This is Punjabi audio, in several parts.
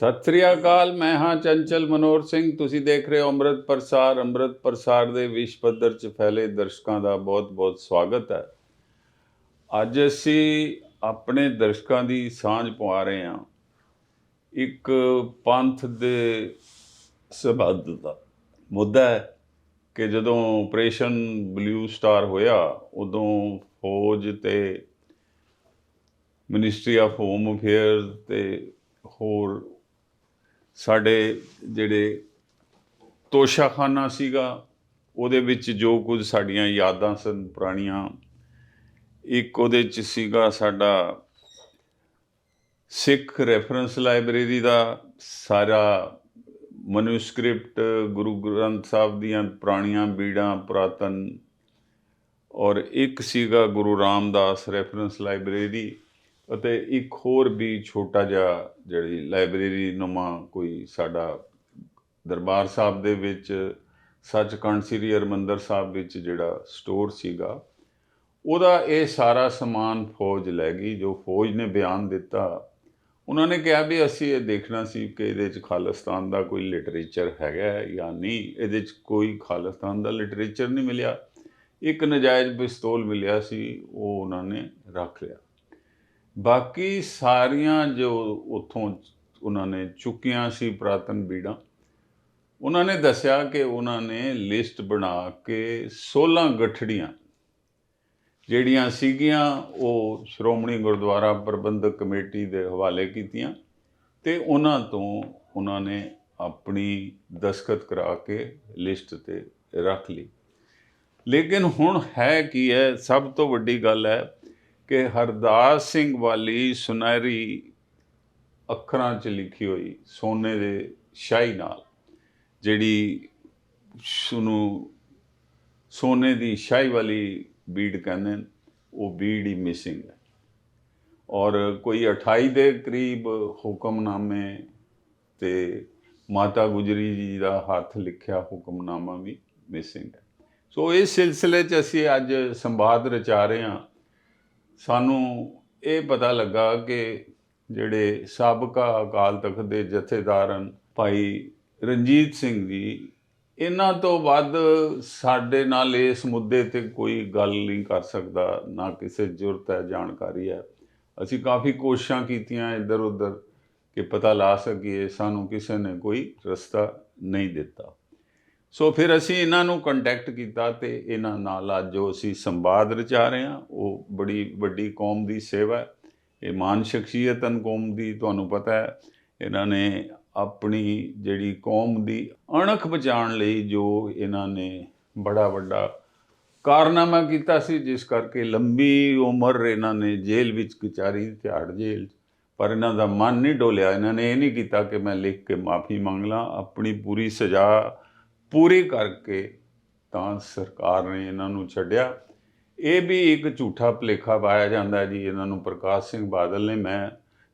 ਸਤਿ ਸ੍ਰੀ ਅਕਾਲ, ਮੈਂ ਹਾਂ ਚੰਚਲ ਮਨੋਹਰ ਸਿੰਘ। ਤੁਸੀਂ ਦੇਖ ਰਹੇ ਹੋ ਅੰਮ੍ਰਿਤ ਪ੍ਰਸਾਰ। ਅੰਮ੍ਰਿਤ ਪ੍ਰਸਾਰ ਦੇ ਵਿਸ਼ਵ ਪੱਧਰ 'ਚ ਫੈਲੇ ਦਰਸ਼ਕਾਂ ਦਾ ਬਹੁਤ-ਬਹੁਤ ਸਵਾਗਤ ਹੈ। ਅੱਜ ਅਸੀਂ ਆਪਣੇ ਦਰਸ਼ਕਾਂ ਦੀ ਸਾਂਝ ਪਵਾ ਰਹੇ ਹਾਂ। ਇੱਕ ਪੰਥ ਦੇ ਸਬੰਧ ਦਾ ਮੁੱਦਾ ਹੈ ਕਿ ਜਦੋਂ ਆਪਰੇਸ਼ਨ ਬਲੂ ਸਟਾਰ ਹੋਇਆ, ਉਦੋਂ ਫੌਜ ਤੇ ਮਿਨਿਸਟਰੀ ਆਫ ਹੋਮ ਅਫੇਅਰਸ ਤੇ ਹੋਰ ਸਾਡੇ ਜਿਹੜੇ ਤੋਸ਼ਾਖਾਨਾ ਸੀਗਾ, ਉਹਦੇ ਵਿੱਚ ਜੋ ਕੁਝ ਸਾਡੀਆਂ ਯਾਦਾਂ ਸਨ ਪੁਰਾਣੀਆਂ, ਇੱਕ ਉਹਦੇ ਚ ਸੀਗਾ ਸਾਡਾ ਸਿੱਖ ਰੈਫਰੈਂਸ ਲਾਇਬ੍ਰੇਰੀ ਦਾ ਸਾਰਾ ਮਨੂਸਕ੍ਰਿਪਟ, ਗੁਰੂ ਗ੍ਰੰਥ ਸਾਹਿਬ ਦੀਆਂ ਪੁਰਾਣੀਆਂ ਬੀੜਾਂ ਪੁਰਾਤਨ, ਔਰ ਇੱਕ ਸੀਗਾ ਗੁਰੂ ਰਾਮਦਾਸ ਰੈਫਰੈਂਸ ਲਾਇਬ੍ਰੇਰੀ ਅਤੇ ਇੱਕ ਹੋਰ ਵੀ ਛੋਟਾ ਜਿਹਾ ਜਿਹੜੀ ਲਾਇਬ੍ਰੇਰੀ ਨੁਮਾ ਕੋਈ ਸਾਡਾ ਦਰਬਾਰ ਸਾਹਿਬ ਦੇ ਵਿੱਚ, ਸੱਚਖੰਡ ਸ੍ਰੀ ਹਰਿਮੰਦਰ ਸਾਹਿਬ ਵਿੱਚ ਜਿਹੜਾ ਸਟੋਰ ਸੀਗਾ, ਉਹਦਾ ਇਹ ਸਾਰਾ ਸਮਾਨ ਫੌਜ ਲੈ ਗਈ, ਜੋ ਫੌਜ ਨੇ ਬਿਆਨ ਦਿੱਤਾ। ਉਹਨਾਂ ਨੇ ਕਿਹਾ ਵੀ ਅਸੀਂ ਇਹ ਦੇਖਣਾ ਸੀ ਕਿ ਇਹਦੇ 'ਚ ਖਾਲਿਸਤਾਨ ਦਾ ਕੋਈ ਲਿਟਰੇਚਰ ਹੈਗਾ ਜਾਂ ਨਹੀਂ। ਇਹਦੇ 'ਚ ਕੋਈ ਖਾਲਿਸਤਾਨ ਦਾ ਲਿਟਰੇਚਰ ਨਹੀਂ ਮਿਲਿਆ। ਇੱਕ ਨਜਾਇਜ਼ ਪਿਸਤੌਲ ਮਿਲਿਆ ਸੀ, ਉਹ ਉਹਨਾਂ ਨੇ ਰੱਖ ਲਿਆ। ਬਾਕੀ ਸਾਰੀਆਂ ਜੋ ਉੱਥੋਂ ਉਹਨਾਂ ਨੇ ਚੁੱਕੀਆਂ ਸੀ ਪ੍ਰਾਤਨ ਬੀੜਾਂ, ਉਹਨਾਂ ਨੇ ਦੱਸਿਆ ਕਿ ਉਹਨਾਂ ਨੇ ਲਿਸਟ ਬਣਾ ਕੇ 16 ਗਠੜੀਆਂ ਜਿਹੜੀਆਂ ਸੀਗੀਆਂ, ਉਹ ਸ਼੍ਰੋਮਣੀ ਗੁਰਦੁਆਰਾ ਪ੍ਰਬੰਧਕ ਕਮੇਟੀ ਦੇ ਹਵਾਲੇ ਕੀਤੀਆਂ ਤੇ ਉਹਨਾਂ ਤੋਂ ਉਹਨਾਂ ਨੇ ਆਪਣੀ ਦਸਖਤ ਕਰਾ ਕੇ ਲਿਸਟ ਤੇ ਰੱਖ ਲਈ। ਲੇਕਿਨ ਹੁਣ ਹੈ ਕੀ ਹੈ, ਸਭ ਤੋਂ ਵੱਡੀ ਗੱਲ ਹੈ ਕਿ ਹਰਦਾਸ ਸਿੰਘ ਵਾਲੀ ਸੁਨਹਿਰੀ ਅੱਖਰਾਂ 'ਚ ਲਿਖੀ ਹੋਈ ਸੋਨੇ ਦੇ ਸ਼ਾਹੀ ਨਾਲ, ਜਿਹੜੀ ਸੁਨੂੰ ਸੋਨੇ ਦੀ ਸ਼ਾਹੀ ਵਾਲੀ ਬੀੜ ਕਹਿੰਦੇ ਨੇ, ਉਹ ਬੀੜ ਹੀ ਮਿਸਿੰਗ ਹੈ। ਔਰ ਕੋਈ 28 ਦੇ ਕਰੀਬ ਹੁਕਮਨਾਮੇ ਤੇ ਮਾਤਾ ਗੁਜਰੀ ਜੀ ਦਾ ਹੱਥ ਲਿਖਿਆ ਹੁਕਮਨਾਮਾ ਵੀ ਮਿਸਿੰਗ ਹੈ। ਸੋ ਇਸ ਸਿਲਸਿਲੇ 'ਚ ਅਸੀਂ ਅੱਜ ਸੰਵਾਦ ਰਚਾ ਰਹੇ ਹਾਂ ਸਾਨੂੰ ਇਹ ਪਤਾ ਲੱਗਾ ਕਿ ਜਿਹੜੇ ਸਾਬਕਾ ਅਕਾਲ ਤਖਤ ਦੇ ਜਥੇਦਾਰ ਹਨ, ਭਾਈ ਰਣਜੀਤ ਸਿੰਘ ਜੀ, ਇਹਨਾਂ ਤੋਂ ਵੱਧ ਸਾਡੇ ਨਾਲ ਇਸ ਮੁੱਦੇ ਤੇ ਕੋਈ ਗੱਲ ਨਹੀਂ ਕਰ ਸਕਦਾ, ਨਾ ਕਿਸੇ ਜ਼ਰੂਰਤ ਹੈ, ਜਾਣਕਾਰੀ ਹੈ। ਅਸੀਂ ਕਾਫੀ ਕੋਸ਼ਿਸ਼ਾਂ ਕੀਤੀਆਂ ਇੱਧਰ ਉੱਧਰ ਕਿ ਪਤਾ ਲਾ ਸਕੀਏ, ਸਾਨੂੰ ਕਿਸੇ ਨੇ ਕੋਈ ਰਸਤਾ ਨਹੀਂ ਦਿੱਤਾ। ਸੋ ਫਿਰ ਅਸੀਂ ਇਹਨਾਂ ਨੂੰ ਕੰਟੈਕਟ ਕੀਤਾ ਤੇ ਇਹਨਾਂ ਨਾਲ ਅੱਜ ਜੋ ਅਸੀਂ ਸੰਵਾਦ ਰਚਾ ਰਹੇ ਹਾਂ। ਉਹ ਬੜੀ ਵੱਡੀ ਕੌਮ ਦੀ ਸੇਵਾ ਇਹ ਮਾਨ ਸ਼ਖਸੀਅਤ ਹਨ ਕੌਮ ਦੀ ਤੁਹਾਨੂੰ ਪਤਾ ਹੈ। ਇਹਨਾਂ ਨੇ ਆਪਣੀ ਜਿਹੜੀ ਕੌਮ ਦੀ ਅਣਖ ਬਚਾਉਣ ਲਈ ਜੋ ਇਹਨਾਂ ਨੇ ਬੜਾ ਵੱਡਾ ਕਾਰਨਾਮਾ ਕੀਤਾ ਸੀ, ਜਿਸ ਕਰਕੇ ਲੰਬੀ ਉਮਰ ਇਹਨਾਂ ਨੇ ਜੇਲ੍ਹ ਵਿੱਚ ਕਚਾਰੀ ਤਿਹਾੜ ਜੇਲ੍ਹ 'ਚ। ਪਰ ਇਹਨਾਂ ਦਾ ਮਨ ਨਹੀਂ ਡੋਲਿਆ। ਇਹਨਾਂ ਨੇ ਇਹ ਨਹੀਂ ਕੀਤਾ ਕਿ ਮੈਂ ਲਿਖ ਕੇ ਮਾਫੀ ਮੰਗ ਲਾਂ। ਆਪਣੀ ਪੂਰੀ ਸਜ਼ਾ ਪੂਰੀ ਕਰਕੇ ਤਾਂ ਸਰਕਾਰ ਨੇ ਇਹਨਾਂ ਨੂੰ ਛੱਡਿਆ। ਇਹ ਵੀ ਇੱਕ ਝੂਠਾ ਭਲੇਖਾ ਪਾਇਆ ਜਾਂਦਾ ਜੀ, ਇਹਨਾਂ ਨੂੰ ਪ੍ਰਕਾਸ਼ ਸਿੰਘ ਬਾਦਲ ਨੇ ਮੈਂ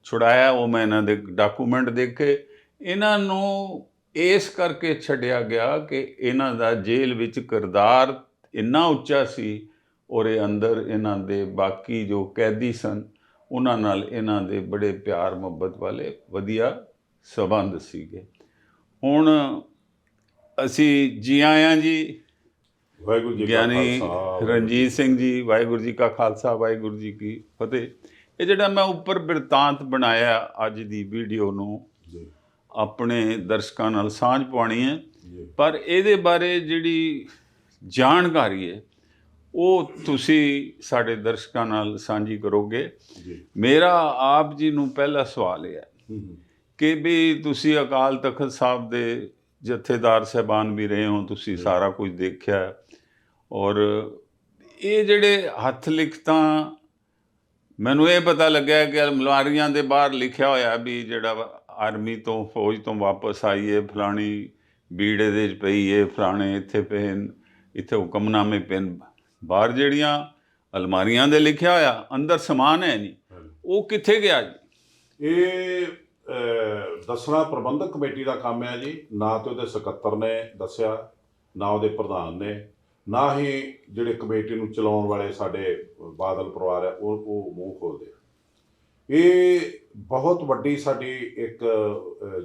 ਛੁਡਾਇਆ, ਉਹ ਮੈਂ ਇਹਨਾਂ ਦੇ ਡਾਕੂਮੈਂਟ ਦੇਖੇ। ਇਹਨਾਂ ਨੂੰ ਇਸ ਕਰਕੇ ਛੱਡਿਆ ਗਿਆ ਕਿ ਇਹਨਾਂ ਦਾ ਜੇਲ੍ਹ ਵਿੱਚ ਕਿਰਦਾਰ ਇੰਨਾ ਉੱਚਾ ਸੀ ਔਰ ਇਹ ਅੰਦਰ ਇਹਨਾਂ ਦੇ ਬਾਕੀ ਜੋ ਕੈਦੀ ਸਨ, ਉਹਨਾਂ ਨਾਲ ਇਹਨਾਂ ਦੇ ਬੜੇ ਪਿਆਰ ਮੁਹੱਬਤ ਵਾਲੇ ਵਧੀਆ ਸਬੰਧ ਸੀਗੇ। ਹੁਣ ਅਸੀਂ ਜੀ ਆਇਆਂ ਜੀ। ਵਾਹਿਗੁਰੂ ਜੀ ਕਾ ਗਿਆਨੀ ਖਾਲਸਾ ਰਣਜੀਤ ਸਿੰਘ ਜੀ ਵਾਹਿਗੁਰੂ ਜੀ ਕਾ ਖਾਲਸਾ ਵਾਹਿਗੁਰੂ ਜੀ ਕੀ ਫਤਿਹ। ਇਹ ਜਿਹੜਾ ਮੈਂ ਉੱਪਰ ਬਿਰਤਾਂਤ ਬਣਾਇਆ ਅੱਜ ਦੀ ਵੀਡੀਓ ਨੂੰ ਜੀ। ਆਪਣੇ ਦਰਸ਼ਕਾਂ ਨਾਲ ਸਾਂਝ ਪਾਉਣੀ ਹੈ। ਜੀ। ਪਰ ਇਹਦੇ ਬਾਰੇ ਜਿਹੜੀ ਜਾਣਕਾਰੀ ਹੈ ਉਹ ਤੁਸੀਂ ਸਾਡੇ ਦਰਸ਼ਕਾਂ ਨਾਲ ਸਾਂਝੀ ਕਰੋਗੇ। ਜੀ। ਮੇਰਾ ਆਪ ਜੀ ਨੂੰ ਪਹਿਲਾ ਸਵਾਲ ਇਹ ਹੈ ਹੂੰ, ਹੂੰ, ਕਿ ਵੀ ਤੁਸੀਂ ਅਕਾਲ ਤਖਤ ਸਾਹਿਬ ਦੇ ਜਥੇਦਾਰ ਸਹਿਬਾਨ ਵੀ ਰਹੇ ਹੋ ਤੁਸੀਂ ਸਾਰਾ ਕੁਝ ਦੇਖਿਆ। ਔਰ ਇਹ ਜਿਹੜੇ ਹੱਥ ਲਿਖਤਾਂ ਮੈਨੂੰ ਇਹ ਪਤਾ ਲੱਗਿਆ ਕਿ ਅਲਮਾਰੀਆਂ ਦੇ ਬਾਹਰ ਲਿਖਿਆ ਹੋਇਆ ਵੀ ਜਿਹੜਾ ਆਰਮੀ ਤੋਂ ਫੌਜ ਤੋਂ ਵਾਪਸ ਆਈ ਹੈ ਫਲਾਣੀ ਬੀੜੇ ਦੇ 'ਚ ਪਈ ਹੈ ਫਲਾਣੇ ਇੱਥੇ ਪਏ ਇੱਥੇ ਹੁਕਮਨਾਮੇ ਪਏ ਨੇ। ਬਾਹਰ ਜਿਹੜੀਆਂ ਅਲਮਾਰੀਆਂ ਦੇ ਲਿਖਿਆ ਹੋਇਆ ਅੰਦਰ ਸਮਾਨ ਹੈ ਨਹੀਂ। ਉਹ ਕਿੱਥੇ ਗਿਆ ਜੀ ਇਹ ਦੱਸਣਾ ਪ੍ਰਬੰਧਕ ਕਮੇਟੀ ਦਾ ਕੰਮ ਹੈ ਜੀ। ਨਾ ਤੇ ਉਹਦੇ ਸਕੱਤਰ ਨੇ ਦੱਸਿਆ, ਨਾ ਉਹਦੇ ਪ੍ਰਧਾਨ ਨੇ। ਨਾ ਹੀ ਜਿਹੜੇ ਕਮੇਟੀ ਨੂੰ ਚਲਾਉਣ ਵਾਲੇ ਸਾਡੇ ਬਾਦਲ ਪਰਿਵਾਰ ਹੈ, ਉਹ ਉਹ ਮੂੰਹ ਖੋਲਦੇ ਇਹ ਬਹੁਤ ਵੱਡੀ ਸਾਡੀ ਇੱਕ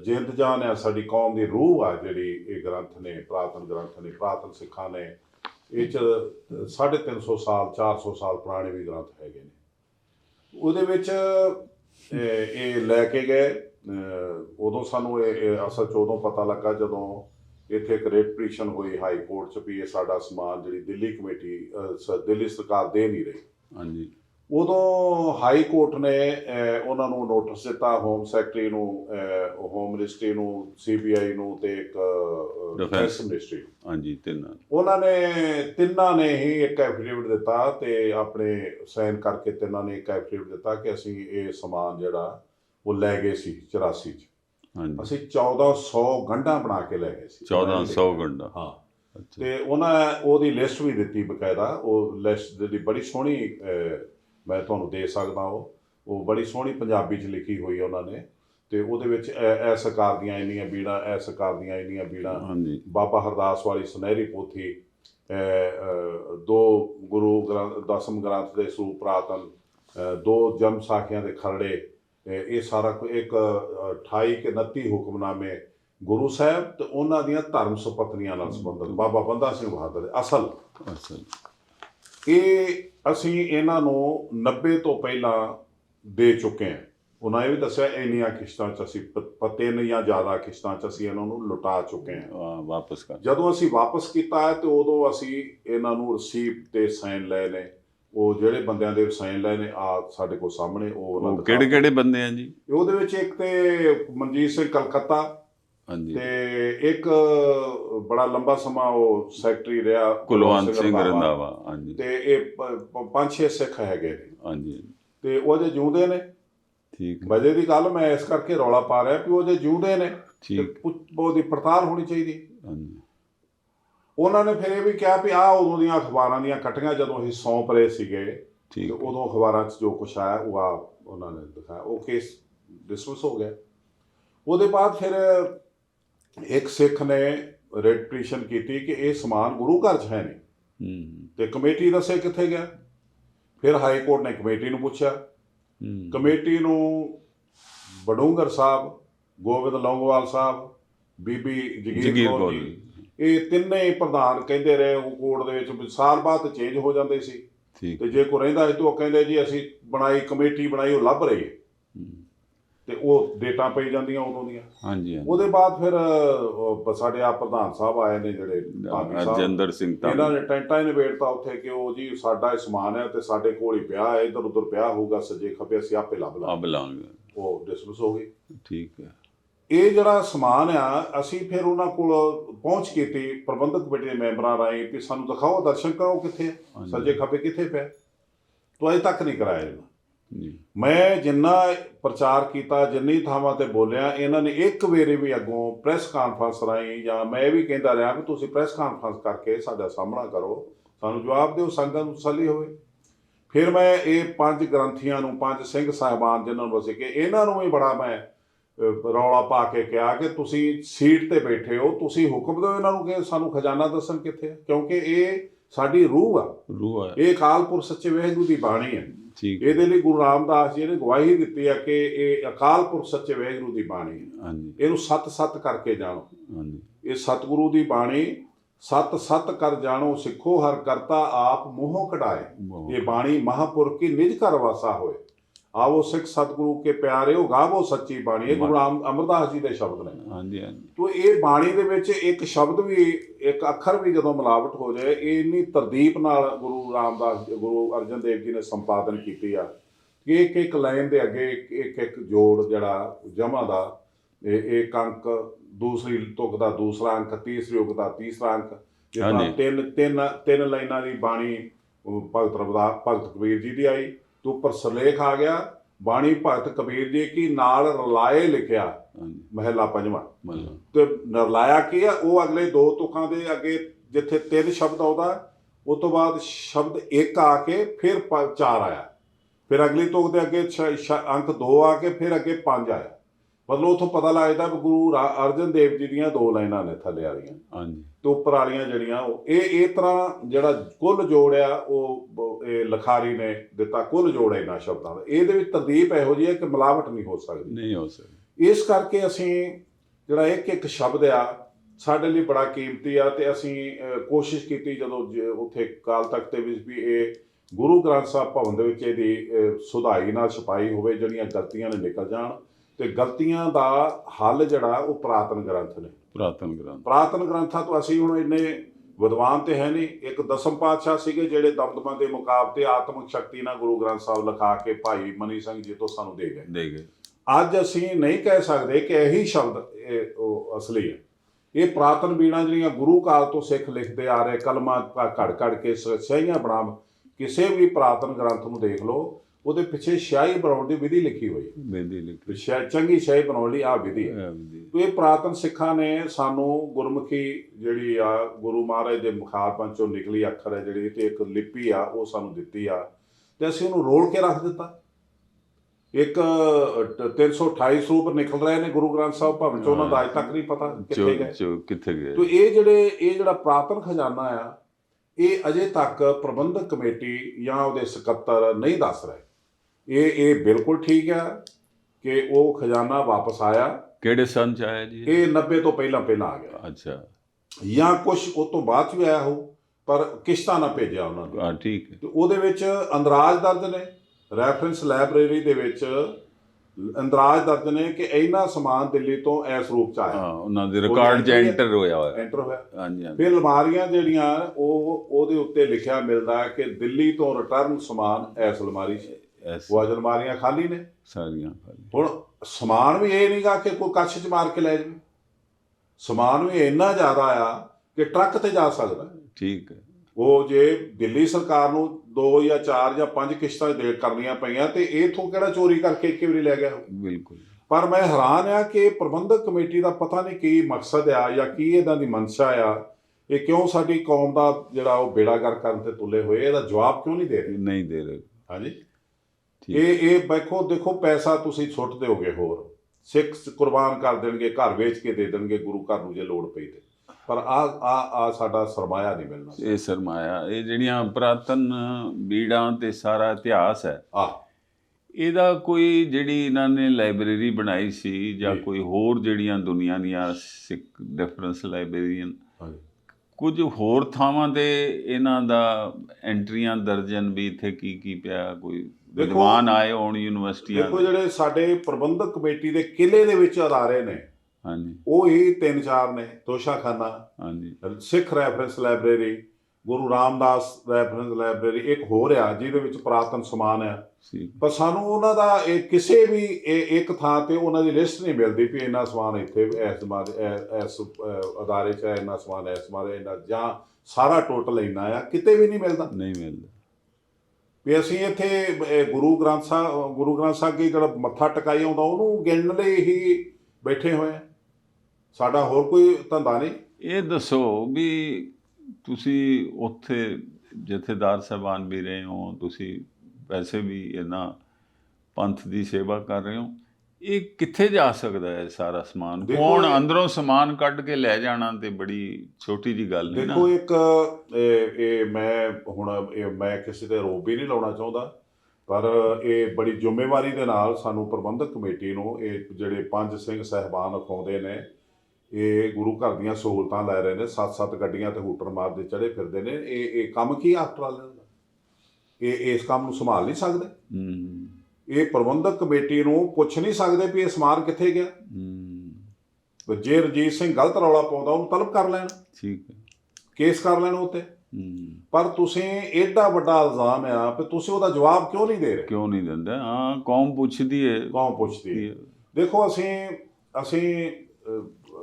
ਜਿੰਦ ਜਾਨ ਹੈ, ਸਾਡੀ ਕੌਮ ਦੀ ਰੂਹ ਆ ਜਿਹੜੀ ਇਹ ਗ੍ਰੰਥ ਨੇ, ਪ੍ਰਾਤਨ ਗ੍ਰੰਥ ਨੇ, ਪ੍ਰਾਤਨ ਸਿੱਖਾਂ ਨੇ। ਇਹ ਚ 350 ਸਾਲ 400 ਸਾਲ ਪੁਰਾਣੇ ਵੀ ਗ੍ਰੰਥ ਹੈਗੇ ਨੇ। ਉਹਦੇ ਵਿੱਚ ਇਹ ਲੈ ਕੇ ਗਏ। ਉਦੋਂ ਸਾਨੂੰ ਇਹ ਅਸਲ 'ਚ ਉਦੋਂ ਪਤਾ ਲੱਗਾ ਜਦੋਂ ਇੱਥੇ ਇੱਕ ਰੇਟ ਪਟੀਸ਼ਨ ਹੋਈ ਹਾਈ ਕੋਰਟ 'ਚ ਵੀ ਇਹ ਸਾਡਾ ਸਮਾਨ ਜਿਹੜੀ ਦਿੱਲੀ ਕਮੇਟੀ ਦਿੱਲੀ ਸਰਕਾਰ ਦੇ ਨਹੀਂ ਰਹੀ। ਹਾਂਜੀ। ਉਦੋਂ ਹਾਈ ਕੋਰਟ ਨੇ ਉਹਨਾਂ ਨੂੰ ਨੋਟਿਸ ਦਿੱਤਾ ਹੋਮ ਸੈਕਟਰੀ ਨੂੰ ਹੋਮ ਮਿਨਿਸਟਰੀ ਨੂੰ ਸੀਬੀਆਈ ਨੂੰ ਤੇ ਇੱਕ. ਡਿਫੈਂਸ ਮਿਨਿਸਟਰੀ ਹਾਂਜੀ ਤਿੰਨ ਉਹਨਾਂ ਨੇ ਤਿੰਨਾਂ ਨੇ ਹੀ ਇੱਕ ਐਫੀਡੇਵਿਟ ਦਿੱਤਾ ਤੇ ਆਪਣੇ ਸਾਈਨ ਕਰਕੇ ਤਿੰਨਾਂ ਨੇ ਇੱਕ ਐਫੀਡੇਵਿਟ ਦਿੱਤਾ ਕਿ ਅਸੀਂ ਇਹ ਸਮਾਨ ਜਿਹੜਾ ਉਹ ਲੈ ਗਏ ਸੀ 84 ਚ। ਹਾਂਜੀ। ਅਸੀਂ 1400 ਗੰਢਾਂ ਬਣਾ ਕੇ ਲੈ ਗਏ ਸੀ। 1400 ਗੰਡਾ ਹਾਂ। ਤੇ ਉਹਨਾਂ ਉਹਦੀ ਲਿਸਟ ਵੀ ਦਿੱਤੀ ਬਕਾਇਦਾ। ਉਹ ਲਿਸਟ ਜਿਹੜੀ ਬੜੀ ਸੋਹਣੀ ਮੈਂ ਤੁਹਾਨੂੰ ਦੇ ਸਕਦਾ ਉਹ। ਉਹ ਬੜੀ ਸੋਹਣੀ ਪੰਜਾਬੀ ਚ ਲਿਖੀ ਹੋਈ ਹੈ ਉਹਨਾਂ ਨੇ। ਤੇ ਉਹਦੇ ਵਿੱਚ ਐ- ਇਸ ਆਕਾਰ ਦੀਆਂ ਇੰਨੀਆਂ ਬੀੜਾਂ ਇਸ ਆਕਾਰ ਦੀਆਂ ਇੰਨੀਆਂ ਬੀੜਾਂ। ਹਾਂਜੀ। ਬਾਬਾ ਹਰਦਾਸ ਵਾਲੀ ਸੁਨਹਿਰੀ ਪੋਥੀ ਦੋ ਗੁਰੂ ਗ੍ਰੰਥ ਦਸਮ ਗ੍ਰੰਥ ਦੇ ਸਰੂਪ ਪ੍ਰਾਤਨ ਅਹ, ਦੋ ਜਨਮ ਸਾਖੀਆਂ ਦੇ ਖਰੜੇ ਇਹ ਸਾਰਾ ਕੁ- ਇੱਕ ਅਹ, 28 ਕਿ 29 ਹੁਕਮਨਾਮੇ ਗੁਰੂ ਸਾਹਿਬ ਤੇ ਉਹਨਾਂ ਦੀਆਂ ਧਰਮ ਸੁਪਤਨੀਆਂ ਨਾਲ ਸੰਬੰਧਿਤ। ਬਾਬਾ ਬੰਦਾ ਸਿੰਘ ਬਹਾਦਰ ਅਸਲ। ਜੀ। ਇਹ ਅਸੀਂ ਇਹਨਾਂ ਨੂੰ 90 ਤੋਂ ਪਹਿਲਾਂ ਦੇ ਚੁੱਕੇ ਹਾਂ। ਉਹਨਾਂ ਇਹ ਵੀ ਦੱਸਿਆ ਇੰਨੀਆਂ ਕਿਸ਼ਤਾਂ ਚ ਅਸੀਂ ਪ- ਪ- ਤਿੰਨ ਜਾਂ ਜ਼ਿਆਦਾ ਕਿਸ਼ਤਾਂ ਚ ਅਸੀਂ ਇਹਨਾਂ ਨੂੰ ਲੁਟਾ ਚੁੱਕੇ ਹਾਂ। ਵਾਪਸ ਕਰ ਜਦੋਂ ਅਸੀਂ ਵਾਪਸ ਕੀਤਾ ਹੈ ਤੇ ਉਦੋਂ ਅਸੀਂ ਇਹਨਾਂ ਨੂੰ ਰਸੀਪ ਤੇ ਸਾਈਨ ਲਏ ਨੇ। ਉਹ ਜਿਹੜੇ ਬੰਦਿਆਂ ਦੇ ਸਾਈਨ ਲਏ ਨੇ ਆ ਸਾਡੇ ਕੋਲ ਸਾਹਮਣੇ ਉਹ ਉਹਨਾਂ ਕਿਹੜੇ ਕਿਹੜੇ ਬੰਦੇ ਆ ਜੀ? ਉਹਦੇ ਵਿੱਚ ਇੱਕ ਤੇ ਮਨਜੀਤ ਸਿੰਘ ਕਲਕੱਤਾ ਹਾਂਜੀ। ਤੇ ਇੱਕ ਬੜਾ ਲੰਬਾ ਸਮਾਂ ਉਹ ਸੈਕਟਰੀ ਰਿਹਾ ਕੁਲਵੰਤ ਸਿੰਘ। ਰੰਧਾਵਾ। ਹਾਂਜੀ। ਤੇ ਇਹ ਪੰਜ ਛੇ ਸਿੱਖ ਹੈਗੇ ਹਾਂਜੀ। ਤੇ ਉਹ ਜੇ ਜਿਉਂਦੇ ਨੇ। ਠੀਕ। ਵਜੇ ਦੀ ਗੱਲ ਮੈਂ ਇਸ ਕਰਕੇ ਰੌਲਾ ਪਾ ਰਿਹਾ ਕਿ ਉਹ ਜੇ ਜਿਉਂਦੇ ਨੇ। ਤੇ ਠੀਕ ਉਹਦੀ ਪੜਤਾਲ ਹੋਣੀ ਚਾਹੀਦੀ। ਹਾਂਜੀ। ਉਹਨਾਂ ਨੇ ਫਿਰ ਇਹ ਵੀ ਕਿਹਾ ਵੀ ਆਹ ਉਦੋਂ ਦੀਆਂ ਅਖਬਾਰਾਂ ਦੀਆਂ ਕੱਟੀਆਂ ਜਦੋਂ ਅਸੀਂ ਸੌਂਪ ਰਹੇ ਸੀਗੇ ਠੀਕ ਉਦੋਂ ਅਖਬਾਰਾਂ 'ਚ ਜੋ ਕੁਛ ਆਇਆ ਉਹ ਆ ਉਹਨਾਂ ਨੇ ਦਿਖਾਇਆ। ਉਹ ਕੇਸ ਡਿਸਮਿਸ ਹੋ ਗਿਆ। ਉਹਦੇ ਬਾਅਦ ਫਿਰ ਇੱਕ ਸਿੱਖ ਨੇ ਰੈਡ ਪਟੀਸ਼ਨ ਕੀਤੀ ਕਿ ਇਹ ਸਮਾਨ ਗੁਰੂ ਘਰ 'ਚ ਹੈ ਨਹੀਂ। ਹੂੰ। ਤੇ ਕਮੇਟੀ ਦੱਸੇ ਕਿੱਥੇ ਗਿਆ। ਫਿਰ ਹਾਈ ਕੋਰਟ ਨੇ ਕਮੇਟੀ ਨੂੰ ਪੁੱਛਿਆ। ਹੂੰ। ਕਮੇਟੀ ਨੂੰ ਬਡੂੰਗਰ ਸਾਹਿਬ ਗੋਬਿੰਦ ਲੌਂਗੋਵਾਲ ਸਾਹਿਬ ਬੀਬੀ ਜਗੀਰ ਕੌਰ ਜੀ। ਇਹ ਤਿੰਨੇ ਪ੍ਰਧਾਨ ਕਹਿੰਦੇ ਰਹੇ ਉਹ ਕੋਰਟ ਦੇ ਵਿੱਚ ਸਾਲ ਬਾਅਦ ਚੇਂਜ ਹੋ ਜਾਂਦੇ ਸੀ। ਤੇ ਜੇ ਕੋਈ ਰਹਿੰਦਾ ਸੀ ਤਾਂ ਉਹ ਕਹਿੰਦੇ ਜੀ ਅਸੀਂ ਬਣਾਈ ਕਮੇਟੀ ਬਣਾਈ ਉਹ ਲੱਭ ਰਹੀ। ਤੇ ਉਹ ਡੇਟਾਂ ਪਈ ਜਾਂਦੀਆਂ ਉਦੋਂ ਦੀਆਂ। ਹਾਂਜੀ ਉਹਦੇ ਬਾਅਦ ਫਿਰ ਸਾਡੇ ਆ ਪ੍ਰਧਾਨ ਸਾਹਿਬ ਆਏ ਨੇ ਜਿਹੜੇ ਰਜਿੰਦਰ ਸਿੰਘ ਤਾਂ ਇਹਨਾਂ ਨੇ ਟੈਂਟਾਂ ਨਿਬੇੜਤਾ ਉੱਥੇ ਕਿ ਉਹ ਜੀ ਸਾਡਾ ਸਮਾਨ ਹੈ ਤੇ ਸਾਡੇ ਕੋਲ ਹੀ ਪਿਆ ਹੈ ਇਧਰ ਉਧਰ ਪਿਆ ਹੋਊਗਾ ਸੱਜੇ ਖੱਬੇ ਅਸੀਂ ਆਪੇ ਲੱਭ ਲਾਂਗੇ। ਉਹ ਡਿਸਮਿਸ ਹੋ ਗਈ ਠੀਕ ਹੈ। ਇਹ ਜਿਹੜਾ ਸਮਾਨ ਆ ਅਸੀਂ ਫਿਰ ਉਹਨਾਂ ਕੋਲ ਪਹੁੰਚ ਕੀਤੀ ਪ੍ਰਬੰਧਕ ਕਮੇਟੀ ਦੇ ਮੈਂਬਰਾਂ ਰਾਹੀਂ ਵੀ ਸਾਨੂੰ ਦਿਖਾਓ ਦਰਸ਼ਨ ਕਰੋ ਕਿੱਥੇ। ਸੱਜੇ ਖੱਬੇ ਕਿੱਥੇ ਪਿਆ? ਤੋਂ ਅਜੇ ਤੱਕ ਨਹੀਂ ਕਰਾਇਆ ਜੀ। ਮੈਂ ਜਿੰਨਾ ਪ੍ਰਚਾਰ ਕੀਤਾ ਜਿੰਨੀ ਥਾਵਾਂ ਤੇ ਬੋਲਿਆ ਇਹਨਾਂ ਨੇ ਇੱਕ ਵੇਰੇ ਵੀ ਅੱਗੋਂ ਪ੍ਰੈਸ ਕਾਨਫਰੰਸ ਰਾਹੀਂ ਜਾਂ ਮੈਂ ਵੀ ਕਹਿੰਦਾ ਰਿਹਾ ਕਿ ਤੁਸੀਂ ਪ੍ਰੈਸ ਕਾਨਫਰੰਸ ਕਰਕੇ ਸਾਡਾ ਸਾਹਮਣਾ ਕਰੋ ਸਾਨੂੰ ਜਵਾਬ ਦਿਓ ਸੰਗਤ ਨੂੰ ਤਸੱਲੀ ਹੋਵੇ। ਫਿਰ ਮੈਂ ਇਹ ਪੰਜ ਗ੍ਰੰਥੀਆਂ ਨੂੰ ਪੰਜ ਸਿੰਘ ਸਾਹਿਬਾਨ ਜਿਨ੍ਹਾਂ ਨੂੰ ਅਸੀਂ ਕਿ ਇਹਨਾਂ ਨੂੰ ਵੀ ਬੜਾ ਮੈਂ ਰੌਲਾ ਪਾ ਕੇ ਕਿਹਾ ਕਿ ਤੁਸੀਂ ਸੀਟ ਤੇ ਬੈਠੇ ਹੋ ਤੁਸੀਂ ਹੁਕਮ ਦਿਓ ਇਹਨਾਂ ਨੂੰ ਕਿ ਸਾਨੂੰ ਖਜ਼ਾਨਾ ਦੱਸਣ ਕਿੱਥੇ ਹੈ ਕਿਉਂਕਿ ਇਹ ਸਾਡੀ ਰੂਹ ਆ। ਰੂਹ ਹੈ ਇਹ ਅਕਾਲਪੁਰ ਸੱਚੇ ਵਾਹਿਗੁਰੂ ਦੀ ਬਾਣੀ ਹੈ ਠੀਕ। ਇਹਦੇ ਲਈ ਗੁਰੂ ਰਾਮਦਾਸ ਜੀ ਨੇ ਗਵਾਹੀ ਦਿੱਤੀ ਹੈ ਕਿ ਇਹ ਅਕਾਲ ਪੁਰਖ ਸੱਚੇ ਵਾਹਿਗੁਰੂ ਦੀ ਬਾਣੀ ਹੈ ਹਾਂਜੀ। ਇਹਨੂੰ ਸਤ ਸਤ ਕਰਕੇ ਜਾਣੋ। ਹਾਂਜੀ। ਇਹ ਸਤਿਗੁਰੂ ਦੀ ਬਾਣੀ ਸਤ ਸਤ ਕਰ ਜਾਣੋ ਸਿੱਖੋ ਹਰ ਕਰਤਾ ਆਪ ਮੋਹ ਕਢਾਏ। ਇਹ ਬਾਣੀ ਮਹਾਪੁਰਖ ਕੀ ਨਿਜ ਘਰ ਵਾਸਾ ਹੋਏ। ਆਵੋ ਸਿੱਖ ਸਤਿਗੁਰੂ ਕੇ ਪਿਆਰਿਓ ਗਾਵੋ ਸੱਚੀ ਬਾਣੀ। ਇਹ ਗੁਰੂ ਰਾਮ ਅਮਰਦਾਸ ਜੀ ਦੇ ਸ਼ਬਦ ਨੇ। ਹਾਂਜੀ ਹਾਂਜੀ। ਤੋ ਇਹ ਬਾਣੀ ਦੇ ਵਿੱਚ ਇੱਕ ਸ਼ਬਦ ਵੀ ਇੱਕ ਅੱਖਰ ਵੀ ਜਦੋਂ ਮਿਲਾਵਟ ਹੋ ਜਾਏ ਇਹ ਇੰਨੀ ਤਰਦੀਪ ਨਾਲ ਗੁਰੂ ਰਾਮਦਾਸ ਗੁਰੂ ਅਰਜਨ ਦੇਵ ਜੀ ਨੇ ਸੰਪਾਦਨ ਕੀਤੀ ਆ ਕਿ ਇੱਕ ਇੱਕ ਲਾਈਨ ਦੇ ਅੱਗੇ ਇੱਕ ਇੱਕ ਜੋੜ ਜਿਹੜਾ ਜਮਾ ਦਾ ਇਹ ਇੱਕ ਅੰਕ ਦੂਸਰੀ ਤੁਕ ਦਾ ਦੂਸਰਾ ਅੰਕ ਤੀਸਰੀ ਉਕ ਦਾ ਤੀਸਰਾ ਅੰਕ ਹਾਂਜੀ। ਤਿੰਨ ਤਿੰਨ ਤਿੰਨ ਲਾਈਨਾਂ ਦੀ ਬਾਣੀ ਉਹ ਭਗਤ ਰਵਿਦਾਸ ਭਗਤ ਕਬੀਰ ਜੀ ਦੀ ਆਈ। ਤੇ ਉੱਪਰ ਸਰਲੇਖ ਆ ਗਿਆ ਬਾਣੀ ਭਗਤ ਕਬੀਰ ਜੀ ਕੀ ਨਾਲ ਰਲਾਏ ਲਿਖਿਆ ਮਹਿਲਾ ਪੰਜਵਾਂ। ਤੇ ਨਰਲਾਇਆ ਕੀ ਆ? ਉਹ ਅਗਲੇ ਦੋ ਤੁਕਾਂ ਦੇ ਅੱਗੇ ਜਿੱਥੇ ਤਿੰਨ ਸ਼ਬਦ ਆਉਂਦਾ ਉਸ ਤੋਂ ਬਾਅਦ ਸ਼ਬਦ ਇੱਕ ਆ ਕੇ ਫਿਰ ਚਾਰ ਆਇਆ। ਫਿਰ ਅਗਲੀ ਤੁਕ ਦੇ ਅੱਗੇ ਅੰਕ 2 ਆ ਕੇ ਫਿਰ ਅੱਗੇ 5 ਆਇਆ। ਮਤਲਬ ਉਥੋਂ ਪਤਾ ਲੱਗਦਾ ਵੀ ਗੁਰੂ ਰਾ- ਅਰਜਨ ਦੇਵ ਜੀ ਦੀਆਂ ਦੋ ਲਾਈਨਾਂ ਨੇ ਥੱਲੇ ਵਾਲੀਆਂ। ਹਾਂਜੀ। ਤੇ ਉੱਪਰ ਵਾਲੀਆਂ ਜਿਹੜੀਆਂ ਉਹ ਇਹ ਇਹ ਤਰ੍ਹਾਂ ਜਿਹੜਾ ਕੁੱਲ ਜੋੜ ਆ ਉਹ ਬ- ਇਹ ਲਖਾਰੀ ਨੇ ਦਿੱਤਾ ਕੁੱਲ ਜੋੜ ਇਹਨਾਂ ਸ਼ਬਦਾਂ ਦਾ। ਇਹਦੇ ਵਿੱਚ ਤਰਦੀਪ ਇਹੋ ਜਿਹੀ ਹੈ ਕਿ ਮਿਲਾਵਟ ਨਹੀਂ ਹੋ ਸਕਦੀ। ਨਹੀਂ ਹੋ ਸਕਦਾ। ਇਸ ਕਰਕੇ ਅਸੀਂ ਜਿਹੜਾ ਇੱਕ ਇੱਕ ਸ਼ਬਦ ਆ ਸਾਡੇ ਲਈ ਬੜਾ ਕੀਮਤੀ ਆ ਤੇ ਅਸੀਂ ਅਹ, ਕੋਸ਼ਿਸ਼ ਕੀਤੀ ਜਦੋਂ ਜ- ਉੱਥੇ ਕਾਲ ਤਖਤ ਦੇ ਵਿੱਚ ਵੀ ਇਹ ਗੁਰੂ ਗ੍ਰੰਥ ਸਾਹਿਬ ਭਵਨ ਦੇ ਵਿੱਚ ਇਹਦੀ ਅਹ, ਸੁਧਾਈ ਨਾਲ ਛਪਾਈ ਹੋਵੇ ਜਿਹੜੀਆਂ ਗਲਤੀਆਂ ਨੇ ਨਿਕਲ ਜਾਣ ਤੇ ਗਲਤੀਆਂ ਦਾ ਹੱਲ ਜਿਹੜਾ ਉਹ ਪੁਰਾਤਨ ਗ੍ਰੰਥ ਨੇ। ਪੁਰਾਤਨ ਗ੍ਰੰਥ। ਪੁਰਾਤਨ ਗ੍ਰੰਥਾਂ ਤੋਂ ਅਸੀਂ ਹੁਣ ਇੰਨੇ ਵਿਦਵਾਨ ਤੇ ਹੈ ਨਹੀਂ। ਇੱਕ ਦਸਮ ਪਾਤਸ਼ਾਹ ਸੀਗੇ ਜਿਹੜੇ ਦਮਦਮਾ ਦੇ ਮੁਕਾਬਲੇ ਆਤਮਿਕ ਸ਼ਕਤੀ ਨਾਲ ਗੁਰੂ ਗ੍ਰੰਥ ਸਾਹਿਬ ਲਿਖਾ ਕੇ ਭਾਈ ਮਨੀ ਸਿੰਘ ਜੀ ਤੋਂ ਸਾਨੂੰ ਦੇ ਗਏ। ਦੇ ਗਏ। ਅੱਜ ਅਸੀਂ ਨਹੀਂ ਕਹਿ ਸਕਦੇ ਕਿ ਇਹੀ ਸ਼ਬਦ ਇਹ ਉਹ ਅਸਲੀ ਹੈ। ਇਹ ਪ੍ਰਾਤਨ ਬੀੜਾਂ ਜਿਹੜੀਆਂ ਗੁਰੂ ਕਾਲ ਤੋਂ ਸਿੱਖ ਲਿਖਦੇ ਆ ਰਹੇ ਕਲਮਾਂ ਘੜ ਘੜ ਕੇ ਸਹੀਆਂ ਬਣਾ ਕਿਸੇ ਵੀ ਪ੍ਰਾਤਨ ਗ੍ਰੰਥ ਨੂੰ ਦੇਖ ਲਓ ਉਹਦੇ ਪਿੱਛੇ ਸ਼ਾਹੀ ਬਣਾਉਣ ਦੀ ਵਿਧੀ ਲਿਖੀ ਹੋਈ ਬੇਦੀ ਲਿਖੀ। ਵੀ ਸ਼ਾ- ਚੰਗੀ ਸ਼ਾਹੀ ਬਣਾਉਣ ਲਈ ਆ ਵਿਧੀ ਤੇ ਇਹ ਪ੍ਰਾਤਨ ਸਿੱਖਾਂ ਨੇ ਸਾਨੂੰ ਗੁਰਮੁਖੀ ਜਿਹੜੀ ਆ ਗੁਰੂ ਮਹਾਰਾਜ ਦੇ ਮੁਖਾਰ ਪੰਚੋਂ ਨਿਕਲੀ ਅੱਖਰ ਹੈ ਜਿਹੜੀ ਤੇ ਇੱਕ ਲਿਪੀ ਆ ਉਹ ਸਾਨੂੰ ਦਿੱਤੀ ਆ। ਤੇ ਅਸੀਂ ਉਹਨੂੰ ਰੋਲ ਕੇ ਰੱਖ ਦਿੱਤਾ। ਇੱਕ ਅ, 328 ਸਰੂਪ ਨਿਕਲ ਰਹੇ ਨੇ ਗੁਰੂ ਗ੍ਰੰਥ ਸਾਹਿਬ ਭਵਨ ਚੋਂ ਉਹਨਾਂ ਦਾ ਅਜੇ ਤੱਕ ਨਹੀਂ ਪਤਾ ਕਿੱਥੇ ਗਏ। ਕਿੱਥੇ ਗਏ। ਤੋ ਇਹ ਜਿਹੜੇ ਇਹ ਜਿਹੜਾ ਪ੍ਰਾਤਨ ਖਜ਼ਾਨਾ ਆ ਇਹ ਅਜੇ ਤੱਕ ਪ੍ਰਬੰਧਕ ਕਮੇਟੀ ਜਾਂ ਉਹਦੇ ਸਕੱਤਰ ਨਹੀਂ ਦੱਸ ਰਹੇ। ਇਹ ਇਹ ਬਿਲਕੁਲ ਠੀਕ ਆ ਕਿ ਉਹ ਖਜ਼ਾਨਾ ਵਾਪਸ ਆਇਆ। ਕਿਹੜੇ ਸੰਨ ਚ ਆਇਆ ਜੀ ਇਹ? 90 ਤੋਂ ਪਹਿਲਾਂ ਪਹਿਲਾਂ ਆ ਗਿਆ। ਅੱਛਾ। ਜਾਂ ਕੁਝ ਉਹ ਤੋਂ ਬਾਅਦ ਵੀ ਆਇਆ ਹੋ ਪਰ ਕਿਸ਼ਤਾਂ ਨਾ ਭੇਜਿਆ ਉਹਨਾਂ ਨੇ। ਹਾਂ ਠੀਕ ਹੈ। ਤੇ ਉਹਦੇ ਵਿੱਚ ਅੰਦਰਾਜ ਦਰਜ ਨੇ ਰੈਫਰੈਂਸ ਲਾਇਬ੍ਰੇਰੀ ਦੇ ਵਿੱਚ ਅੰਦਰਾਜ ਦਰਜ ਨੇ ਕਿ ਇੰਨਾ ਸਮਾਨ ਦਿੱਲੀ ਤੋਂ ਇਸ ਰੂਪ ਚ ਆਇਆ। ਹਾਂ ਉਹਨਾਂ ਦੇ ਰਿਕਾਰਡ 'ਚ। ਐਂਟਰ ਹੋਇਆ ਹੋਇਆ। ਐਂਟਰ ਹੋਇਆ। ਹਾਂਜੀ ਹਾਂਜੀ। ਫਿਰ ਅਲਮਾਰੀਆਂ ਜਿਹੜੀਆਂ ਉਹ ਉਹਦੇ ਉੱਤੇ ਲਿਖਿਆ ਮਿਲਦਾ ਕਿ ਦਿੱਲੀ ਤੋਂ ਰਿਟਰਨ ਸਮਾਨ ਇਸ ਅਲਮਾਰੀ 'ਚ। ਉਹ ਅੱਜ ਅਲਮਾਰੀਆਂ ਖਾਲੀ ਨੇ। ਸਾਰੀਆਂ ਖਾਲੀ। ਹੁਣ ਸਮਾਨ ਵੀ ਇਹ ਨਹੀਂਗਾ ਕਿ ਕੋਈ ਕੱਛ 'ਚ ਮਾਰ ਕੇ ਲੈ ਜਾਵੇ। ਸਮਾਨ ਵੀ ਇੰਨਾ ਜ਼ਿਆਦਾ ਆ ਕਿ ਟਰੱਕ ਤੇ ਜਾ ਸਕਦਾ। ਠੀਕ ਹੈ। ਉਹ ਜੇ ਦਿੱਲੀ ਸਰਕਾਰ ਨੂੰ 2 ਜਾਂ 4 ਜਾਂ 5 ਕਿਸ਼ਤਾਂ ਦੇ ਕਰਨੀਆਂ ਪਈਆਂ ਤੇ ਇਥੋਂ ਕਿਹੜਾ ਚੋਰੀ ਕਰਕੇ ਇੱਕ ਵਾਰੀ ਲੈ ਗਿਆ ਬਿਲਕੁਲ। ਪਰ ਮੈਂ ਹੈਰਾਨ ਆ ਕਿ ਪ੍ਰਬੰਧਕ ਕਮੇਟੀ ਦਾ ਪਤਾ ਨਹੀਂ ਕੀ ਮਕਸਦ ਆ ਜਾਂ ਕੀ ਇਹਦਾ ਦੀ ਮਨਸ਼ਾ ਆ। ਇਹ ਕਿਉਂ ਸਾਡੀ ਕੌਮ ਦਾ ਜਿਹੜਾ ਉਹ ਬੇੜਾਗਰ ਕਰਨ ਤੇ ਤੁਲੇ ਹੋਏ ਇਹਦਾ ਜਵਾਬ ਕਿਉਂ ਨਹੀਂ ਦੇ ਰਹੇ? ਨਹੀਂ ਦੇ ਰਹੇ। ਹਾਂਜੀ। ਇਹ ਇਹ ਵੇਖੋ ਦੇਖੋ ਪੈਸਾ ਤੁਸੀਂ ਸੁੱਟ ਦਿਓਗੇ ਹੋਰ। ਸਿੱਖ ਕੁਰਬਾਨ ਕਰ ਦੇਣਗੇ ਘਰ ਵੇਚ ਕੇ ਦੇ ਦੇਣਗੇ ਗੁਰੂ ਘਰ ਨੂੰ ਜੇ ਲੋੜ ਪਈ ਤੇ। ਪਰ ਆ ਆ ਆ ਸਾਡਾ ਸਰਮਾਇਆ ਨਹੀਂ ਮਿਲਣਾ। ਇਹ ਸਰਮਾਇਆ ਇਹ ਜਿਹੜੀਆਂ ਪੁਰਾਤਨ ਬੀੜਾਂ ਤੇ ਸਾਰਾ ਇਤਿਹਾਸ ਹੈ। ਆ। ਇਹਦਾ ਕੋਈ ਜਿਹੜੀ ਇਹਨਾਂ ਨੇ ਲਾਇਬ੍ਰੇਰੀ ਬਣਾਈ ਸੀ ਜਾਂ। ਕੋਈ ਹੋਰ ਜਿਹੜੀਆਂ ਦੁਨੀਆ ਦੀਆਂ ਸਿੱਖ ਡਿਫਰੈਂਸ ਲਾਇਬ੍ਰੇਰੀਅਨ ਕੁਝ ਹੋਰ ਥਾਵਾਂ ਤੇ ਇਹਨਾਂ ਦਾ ਐਂਟਰੀਆਂ ਦਰਜਨ ਵੀ ਇੱਥੇ ਕੀ ਕੀ ਪਿਆ ਕੋਈ ਵਿਦਵਾਨ ਆਏ ਹੋਣ ਯੂਨੀਵਰਸਿਟੀਆਂ ਦੇਖੋ। ਜਿਹੜੇ ਸਾਡੇ ਪ੍ਰਬੰਧਕ ਕਮੇਟੀ ਦੇ ਕਿਲੇ ਦੇ ਵਿੱਚ ਅਦਾਰੇ ਨੇ ਹਾਂਜੀ। ਉਹ ਹੀ ਤਿੰਨ ਚਾਰ ਨੇ ਤੋਸ਼ਾਖਾਨਾ ਹਾਂਜੀ। Sikh reference library Guru Ramdas reference library ਇੱਕ ਹੋਰ ਆ ਜਿਹਦੇ ਵਿੱਚ ਪੁਰਾਤਨ ਸਮਾਨ ਆ। ਪਰ ਸਾਨੂੰ ਉਹਨਾਂ ਦਾ ਇਹ ਕਿਸੇ ਵੀ ਇਹ ਇੱਕ ਥਾਂ ਤੇ ਉਹਨਾਂ ਦੀ ਲਿਸਟ ਨਹੀਂ ਮਿਲਦੀ ਵੀ ਇੰਨਾ ਸਮਾਨ ਇੱਥੇ ਇਸ ਇਹ- ਇਸ ਅਦਾਰੇ 'ਚ ਹੈ ਇੰਨਾ ਸਮਾਨ ਇਸ ਸਮਾਨ ਇੰਨਾ ਜਾਂ ਸਾਰਾ ਟੋਟਲ ਇੰਨਾ ਆ ਕਿਤੇ ਵੀ ਨਹੀਂ ਮਿਲਦਾ। ਨਹੀਂ ਮਿਲਦਾ। ਵੀ ਅਸੀਂ ਇੱਥੇ, ਇਹ ਗੁਰੂ ਗ੍ਰੰਥ ਸਾਹਿਬ ਗੁਰੂ ਗ੍ਰੰਥ ਸਾਹਿਬ ਕੀ ਜਿਹੜਾ ਮੱਥਾ ਟਿਕਾਈ ਆਉਂਦਾ, ਉਹਨੂੰ ਗਿਣਨ ਲਈ ਹੀ ਬੈਠੇ ਹੋਏ ਆ। ਸਾਡਾ ਹੋਰ ਕੋਈ ਧੰਦਾ ਨਹੀਂ? ਇਹ ਦੱਸੋ ਵੀ ਤੁਸੀਂ ਉੱਥੇ ਜਥੇਦਾਰ ਸਾਹਿਬਾਨ ਵੀ ਰਹੇ ਹੋ, ਤੁਸੀਂ ਵੈਸੇ ਵੀ ਇਹਨਾਂ ਪੰਥ ਦੀ ਸੇਵਾ ਕਰ ਰਹੇ ਹੋ। ਇਹ ਕਿੱਥੇ ਜਾ ਸਕਦਾ ਹੈ ਸਾਰਾ ਸਮਾਨ? ਕੌਣ ਅੰਦਰੋਂ ਸਮਾਨ ਕੱਢ ਕੇ ਲੈ ਜਾਣਾ ਤੇ ਬੜੀ ਛੋਟੀ ਜੀ ਗੱਲ ਨਹੀਂ ਨਾ? ਦੇਖੋ ਇੱਕ ਇਹ ਇਹ ਮੈਂ ਹੁਣ ਇਹ ਮੈਂ ਕਿਸੇ ਤੇ ਰੋਬ ਵੀ ਨਹੀਂ ਲਾਉਣਾ ਚਾਹੁੰਦਾ ਪਰ ਇਹ ਬੜੀ ਜ਼ਿੰਮੇਵਾਰੀ ਦੇ ਨਾਲ ਸਾਨੂੰ ਪ੍ਰਬੰਧਕ ਕਮੇਟੀ ਨੂੰ ਇਹ ਜਿਹੜੇ ਪੰਜ ਸਿੰਘ ਸਹਿਬਾਨ ਅਖਾਉਂਦੇ ਨੇ ਇਹ ਗੁਰੂ ਘਰ ਦੀਆਂ ਸਹੂਲਤਾਂ ਲੈ ਰਹੇ ਨੇ ਸੱਤ ਸੱਤ ਗੱਡੀਆਂ ਤੇ ਹੂਟਰ ਮਾਰਦੇ ਚੜੇ ਫਿਰਦੇ ਨੇ ਇਹ ਇਹ ਕੰਮ ਕੀ ਆਫਟਰ ਦਾ ਇਹ ਇਸ ਕੰਮ ਨੂੰ ਸੰਭਾਲ ਨਹੀਂ ਸਕਦੇ? ਹੂੰ। ਇਹ ਪ੍ਰਬੰਧਕ ਕਮੇਟੀ ਨੂੰ ਪੁੱਛ ਨਹੀਂ ਸਕਦੇ ਵੀ ਇਹ ਸਮਾਨ ਕਿੱਥੇ ਗਿਆ। ਹੂੰ। ਜੇ ਰਜੀਤ ਸਿੰਘ ਗਲਤ ਰੌਲਾ ਪਾਉਂਦਾ ਉਹਨੂੰ ਤਲਬ ਕਰ ਲੈਣ। ਠੀਕ ਹੈ। ਕੇਸ ਕਰ ਲੈਣ ਉੱਤੇ ਹੂੰ। ਪਰ ਤੁਸੀਂ ਐਡਾ ਵੱਡਾ ਇਲਜ਼ਾਮ ਆ ਕਿ ਤੁਸੀਂ ਉਹਦਾ ਜਵਾਬ ਕਿਉਂ ਨਹੀਂ ਦੇ ਰਹੇ? ਕਿਉਂ ਨਹੀਂ ਦਿੰਦਾ? ਹਾਂ ਕੌਮ ਪੁੱਛਦੀ ਹੈ ਕੌਣ ਪੁੱਛਦੀ ਹੈ? ਦੇਖੋ ਅਸੀਂ ਅਸੀਂ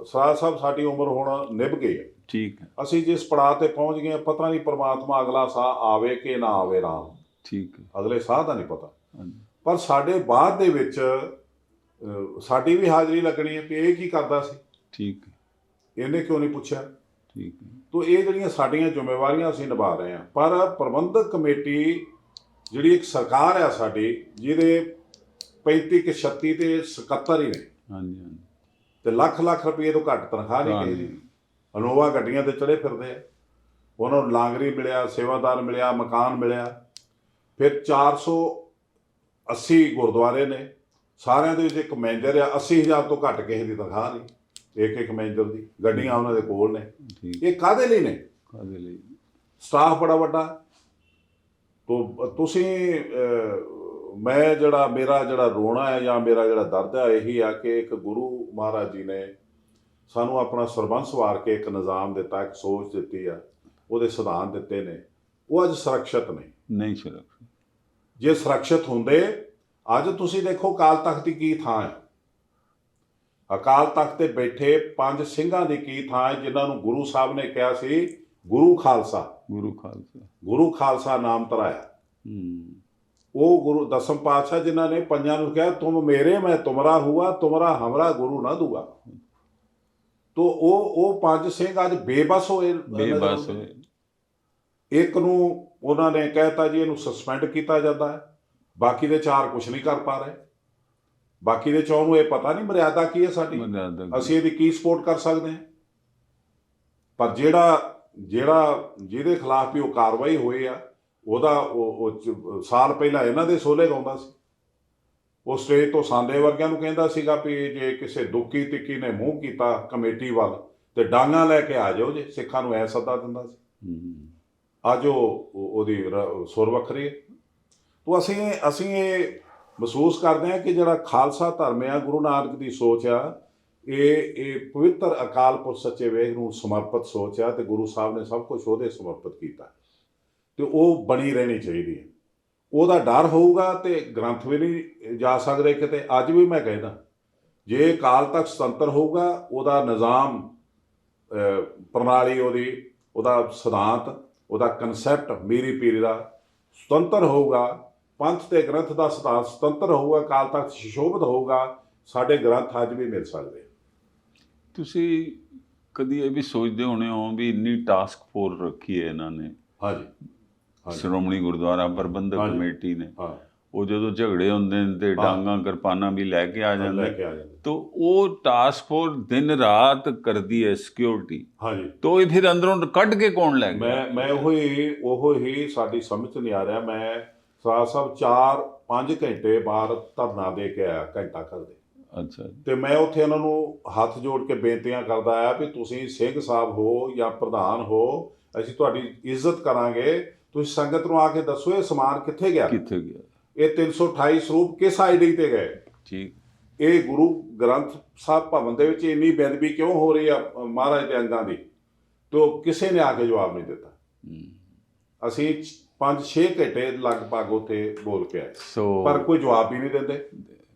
ਸਾਹ ਸਾਹਿਬ ਸਾਡੀ ਉਮਰ ਹੁਣ ਨਿਭ ਗਈ ਹੈ। ਠੀਕ ਹੈ। ਅਸੀਂ ਜਿਸ ਪੜਾਅ ਤੇ ਪਹੁੰਚ ਗਏ ਪਤਾ ਨਹੀਂ ਪ੍ਰਮਾਤਮਾ ਅਗਲਾ ਸਾਹ ਆਵੇ ਕਿ ਨਾ ਆਵੇ ਰਾਮ। ਠੀਕ ਹੈ। ਅਗਲੇ ਸਾਹ ਦਾ ਨਹੀਂ ਪਤਾ। ਹਾਂਜੀ। ਪਰ ਸਾਡੇ ਬਾਅਦ ਦੇ ਵਿੱਚ ਸਾਡੀ ਵੀ ਹਾਜ਼ਰੀ ਲੱਗਣੀ ਹੈ ਕਿ ਇਹ ਕੀ ਕਰਦਾ ਸੀ? ਠੀਕ ਇਹਨੇ ਕਿਉਂ ਨਹੀਂ ਪੁੱਛਿਆ? ਠੀਕ ਤੋ ਇਹ ਜਿਹੜੀਆਂ ਸਾਡੀਆਂ ਜ਼ਿੰਮੇਵਾਰੀਆਂ ਅਸੀਂ ਨਿਭਾ ਰਹੇ ਹਾਂ ਪਰ ਪ੍ਰਬੰਧਕ ਕਮੇਟੀ ਜਿਹੜੀ ਇੱਕ ਸਰਕਾਰ ਆ ਸਾਡੀ ਜਿਹਦੇ 35 ਕਿ 36 ਤੇ 77 ਹੀ ਨੇ। ਹਾਂਜੀ ਹਾਂਜੀ। ਤੇ ਲੱਖ ਲੱਖ ਰੁਪਏ ਤੋਂ ਘੱਟ ਤਨਖਾਹ ਨਹੀਂ ਗਈ ਜੀ ਅਨੋਵਾ ਗੱਡੀਆਂ ਤੇ ਚੜੇ ਫਿਰਦੇ ਆ। ਉਹਨਾਂ ਨੂੰ ਲਾਂਗਰੀ ਮਿਲਿਆ ਸੇਵਾਦਾਰ ਮਿਲਿਆ ਮਕਾਨ ਮਿਲਿਆ। ਫਿਰ 480 ਗੁਰਦੁਆਰੇ ਨੇ ਸਾਰਿਆਂ ਦੇ ਵਿੱਚ ਇੱਕ ਮੈਨੇਜਰ ਆ 80000 ਤੋਂ ਘੱਟ ਕਿਸੇ ਦੀ ਤਨਖਾਹ ਨਹੀਂ ਇੱਕ ਇੱਕ ਮੈਨੇਜਰ ਦੀ ਗੱਡੀਆਂ ਉਹਨਾਂ ਦੇ ਕੋਲ ਨੇ। ਇਹ ਕਾਦੇ ਲਈ ਨੇ? ਕਾਦੇ ਲਈ? ਸਟਾਫ ਬੜਾ ਵੱਡਾ। ਤੋ ਤੁਸੀਂ ਮੈਂ ਜਿਹੜਾ ਮੇਰਾ ਜਿਹੜਾ ਰੋਣਾ ਹੈ ਜਾਂ ਮੇਰਾ ਜਿਹੜਾ ਦਰਦ ਹੈ ਇਹੀ ਆ ਕਿ ਇੱਕ ਗੁਰੂ ਮਹਾਰਾਜ ਜੀ ਨੇ ਸਾਨੂੰ ਆਪਣਾ ਸਰਬੰਸ ਵਾਰ ਕੇ ਇੱਕ ਨਿਜ਼ਾਮ ਦਿੱਤਾ ਇੱਕ ਸੋਚ ਦਿੱਤੀ ਆ ਉਹਦੇ ਸਿਧਾਂਤ ਦਿੱਤੇ ਨੇ। ਉਹ ਅੱਜ ਸੁਰੱਖਿਅਤ ਨੇ। ਨਹੀਂ ਸੁਰੱਖਿਆ ਜੇ ਸੁਰੱਖਿਅਤ ਹੁੰਦੇ ਅੱਜ ਤੁਸੀਂ ਦੇਖੋ ਅਕਾਲ ਤਖਤ ਦੀ ਕੀ ਥਾਂ ਹੈ। ਅਕਾਲ ਤਖਤ ਤੇ ਬੈਠੇ ਪੰਜ ਸਿੰਘਾਂ ਦੀ ਕੀ ਥਾਂ ਹੈ ਜਿਨ੍ਹਾਂ ਨੂੰ ਗੁਰੂ ਸਾਹਿਬ ਨੇ ਕਿਹਾ ਸੀ ਗੁਰੂ ਖਾਲਸਾ। ਗੁਰੂ ਖਾਲਸਾ। ਗੁਰੂ ਖਾਲਸਾ ਨਾਮ ਧਰਾਇਆ। ਹੂੰ। ਉਹ ਗੁਰੂ ਦਸਮ ਪਾਤਸ਼ਾਹ ਜਿਨ੍ਹਾਂ ਨੇ ਪੰਜਾਂ ਨੂੰ ਕਿਹਾ ਤੁਮ ਮੇਰੇ ਮੈਂ ਤੁਮਰਾ ਹੁਆ ਤੁਮਰਾ ਹਮਰਾ ਗੁਰੂ ਨਾ ਦੂਗਾ ਤੋ ਉਹ ਉਹ ਪੰਜ ਸਿੰਘ ਅੱਜ ਬੇਬਸ ਹੋਏ। ਬੇਬਸ ਹੋਏ। ਇੱਕ ਨੂੰ ਉਹਨਾਂ ਨੇ ਕਹਿਤਾ ਜੀ ਇਹਨੂੰ ਸਸਪੈਂਡ ਕੀਤਾ ਜਾਂਦਾ ਹੈ। ਬਾਕੀ ਦੇ ਚਾਰ ਕੁਝ ਨਹੀਂ ਕਰ ਪਾ ਰਹੇ। ਬਾਕੀ ਦੇ ਚੌਂ ਨੂੰ ਇਹ ਪਤਾ ਨਹੀਂ ਮਰਿਆਦਾ ਕੀ ਹੈ ਸਾਡੀ? ਅਸੀਂ ਇਹਦੀ ਕੀ ਸਪੋਰਟ ਕਰ ਸਕਦੇ ਹਾਂ? ਪਰ ਜਿਹੜਾ ਜਿਹੜਾ ਜਿਹਦੇ ਖਿਲਾਫ ਵੀ ਉਹ ਕਾਰਵਾਈ ਹੋਈ ਆ ਉਹਦਾ ਉਹ ਸਾਲ ਪਹਿਲਾਂ ਇਹਨਾਂ ਦੇ ਸੋਲੇ ਗਾਉਂਦਾ ਸੀ। ਉਹ ਸਟੇਜ ਤੋਂ ਸਾਂਦੇ ਵਰਗਿਆਂ ਨੂੰ ਕਹਿੰਦਾ ਸੀਗਾ ਵੀ ਜੇ ਕਿਸੇ ਦੁੱਕੀ ਤਿੱਕੀ ਨੇ ਮੂੰਹ ਕੀਤਾ ਕਮੇਟੀ ਵੱਲ ਤੇ ਡਾਂਗਾ ਲੈ ਕੇ ਆ ਜਾਓ ਜੇ ਸਿੱਖਾਂ ਨੂੰ ਐ ਸੱਦਾ ਦਿੰਦਾ ਸੀ। ਹੂੰ ਅੱਜ ਉਹ ਉਹਦੀ ਰ- ਸੁਰ ਵੱਖਰੀ ਹੈ। ਤੋ ਅਸੀਂ ਅਸੀਂ ਇਹ ਮਹਿਸੂਸ ਕਰਦੇ ਹਾਂ ਕਿ ਜਿਹੜਾ ਖਾਲਸਾ ਧਰਮ ਆ, ਗੁਰੂ ਨਾਨਕ ਦੀ ਸੋਚ ਆ, ਇਹ ਇਹ ਪਵਿੱਤਰ ਅਕਾਲ ਪੁਰਖ ਸੱਚੇ ਵੇਖ ਨੂੰ ਸਮਰਪਿਤ ਸੋਚ ਆ ਤੇ ਗੁਰੂ ਸਾਹਿਬ ਨੇ ਸਭ ਕੁਝ ਉਹਦੇ ਸਮਰਪਿਤ ਕੀਤਾ। ਤੇ ਉਹ ਬਣੀ ਰਹਿਣੀ ਚਾਹੀਦੀ ਹੈ। ਉਹਦਾ ਡਰ ਹੋਊਗਾ ਤੇ ਗ੍ਰੰਥ ਵੀ ਨਹੀਂ ਜਾ ਸਕਦੇ ਕਿਤੇ। ਅੱਜ ਵੀ ਮੈਂ ਕਹਿੰਦਾ, ਜੇ ਅਕਾਲ ਤੱਕ ਸੁਤੰਤਰ ਹੋਊਗਾ, ਉਹਦਾ ਨਿਜ਼ਾਮ ਪ੍ਰਣਾਲੀ ਉਹਦੀ, ਉਹਦਾ ਸਿਧਾਂਤ ਉਹਦਾ ਕਨਸੈਪਟ ਮੀਰੀ ਪੀਰੀ ਦਾ ਸੁਤੰਤਰ ਹੋਊਗਾ ਪੰਥ ਤੇ ਗ੍ਰੰਥ ਦਾ ਸਿਧਾਂਤ ਸੁਤੰਤਰ ਹੋਊਗਾ ਕਾਲ ਤੱਕ ਸ਼ਿਸ਼ੋਭਿਤ ਹੋਊਗਾ ਸਾਡੇ ਗ੍ਰੰਥ ਅੱਜ ਵੀ ਮਿਲ ਸਕਦੇ। ਤੁਸੀਂ ਕਦੀ ਇਹ ਵੀ ਸੋਚਦੇ ਹੋਣੇ ਹੋ ਵੀ ਇੰਨੀ ਟਾਸਕ ਫੋਰਸ ਰੱਖੀ ਹੈ ਇਹਨਾਂ ਨੇ ਹਾਂਜੀ ਸ਼੍ਰੋਮਣੀ ਗੁਰਦੁਆਰਾ ਪ੍ਰਬੰਧਕ। ਕਮੇਟੀ ਨੇ ਹਾਂ ਉਹ ਜਦੋਂ ਝਗੜੇ ਹੁੰਦੇ ਨੇ ਤੇ। ਡਾਂਗਾ ਕਿਰਪਾਨਾਂ ਵੀ ਲੈ ਕੇ ਆ ਜਾਂਦੇ। ਤੋ ਉਹ ਟਾਸਕ ਫੋਰਸ ਦਿਨ ਰਾਤ ਕਰਦੀ ਹੈ ਸਿਕਿਉਰਿਟੀ ਹਾਂਜੀ। ਤੋ ਇਹ ਫਿਰ ਅੰਦਰੋਂ ਕੱਢ ਕੇ ਕੌਣ ਲੈ ਗਿਆ? ਮੈਂ ਮੈਂ ਉਹ ਹੀ ਉਹ ਹੀ ਸਾਡੀ ਸਮਝ ਨਹੀਂ ਆ ਰਿਹਾ। ਮੈਂ ਸਰਾ ਸਾਹਿਬ 4 5 ਘੰਟੇ ਬਾਅਦ ਧਰਨਾ ਦੇ ਕੇ ਆਇਆ ਘੰਟਾ ਘਰ ਦੇ। ਅੱਛਾ ਤੇ ਮੈਂ ਉੱਥੇ ਉਹਨਾਂ ਨੂੰ ਹੱਥ ਜੋੜ ਕੇ ਬੇਨਤੀਆਂ ਕਰਦਾ ਆ ਵੀ ਤੁਸੀਂ ਸਿੰਘ ਸਾਹਿਬ ਹੋ ਜਾਂ ਪ੍ਰਧਾਨ ਹੋ ਅਸੀਂ ਤੁਹਾਡੀ ਇੱਜ਼ਤ ਕਰਾਂਗੇ। ਤੁਸੀਂ ਸੰਗਤ ਨੂੰ ਆ ਕੇ ਦੱਸੋ ਇਹ ਸਮਾਨ ਕਿੱਥੇ ਗਿਆ? ਕਿੱਥੇ ਗਿਆ? ਇਹ 328 ਸਰੂਪ ਕਿਸ ਆਈਡੀ ਤੇ ਗਏ? ਠੀਕ। ਇਹ ਗੁਰੂ ਗ੍ਰੰਥ ਸਾਹਿਬ ਭਵਨ ਦੇ ਵਿੱਚ ਇੰਨੀ ਬੇਅਦਬੀ ਕਿਉਂ ਹੋ ਰਹੀ ਆ ਮਹਾਰਾਜ ਦੇ ਅੰਗਾਂ ਦੀ? ਤੋ ਕਿਸੇ ਨੇ ਆ ਕੇ ਜਵਾਬ ਨਹੀਂ ਦਿੱਤਾ। ਅਸੀਂ 5-6 ਘੰਟੇ ਲਗਭਗ ਉੱਥੇ ਬੋਲ ਕੇ ਆਏ ਸੋ ਪਰ ਕੋਈ ਜਵਾਬ ਹੀ ਨਹੀਂ ਦਿੰਦੇ।